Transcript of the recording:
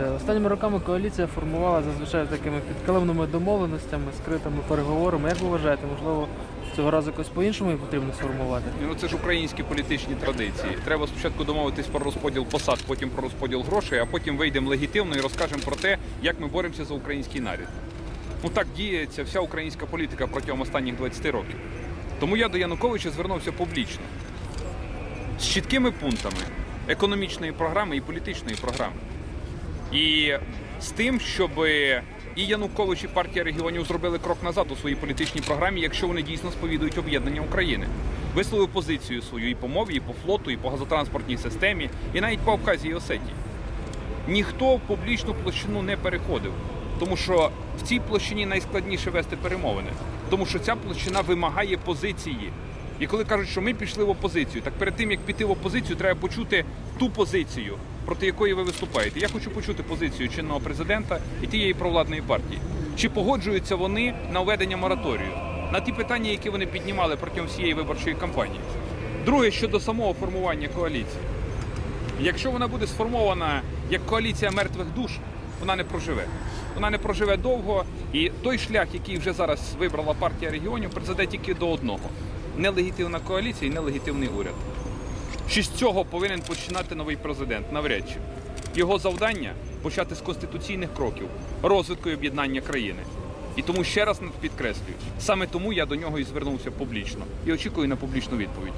Е, Останніми роками коаліція формувала зазвичай такими підкаливними домовленостями, скритими переговорами. Як ви вважаєте, можливо, цього разу якось по-іншому її потрібно сформувати? Ну це ж українські політичні традиції. Треба спочатку домовитись про розподіл посад, потім про розподіл грошей, а потім вийдемо легітимно і розкажемо про те, як ми боремося за український народ. Ну так діється вся українська політика протягом останніх 20 років. Тому я до Януковича звернувся публічно з чіткими пунктами економічної програми і політичної програми. І з тим, щоб і Янукович, і партія регіонів зробили крок назад у своїй політичній програмі, якщо вони дійсно сповідують об'єднання України. Висловив позицію свою і по мові, і по флоту, і по газотранспортній системі, і навіть по Абхазії і Осетії. Ніхто в публічну площину не переходив, тому що в цій площині найскладніше вести перемовини, тому що ця площина вимагає позиції. І коли кажуть, що ми пішли в опозицію, так перед тим як піти в опозицію, треба почути ту позицію, проти якої ви виступаєте. Я хочу почути позицію чинного президента і тієї провладної партії. Чи погоджуються вони на введення мораторію на ті питання, які вони піднімали протягом всієї виборчої кампанії? Друге щодо самого формування коаліції. Якщо вона буде сформована як коаліція мертвих душ, вона не проживе. Вона не проживе довго, і той шлях, який вже зараз вибрала партія регіонів, призведе тільки до одного: нелегітимна коаліція і нелегітимний уряд. Чи з цього повинен починати новий президент? Навряд чи. Його завдання почати з конституційних кроків розвитку і об'єднання країни. І тому ще раз підкреслюю, саме тому я до нього і звернувся публічно і очікую на публічну відповідь.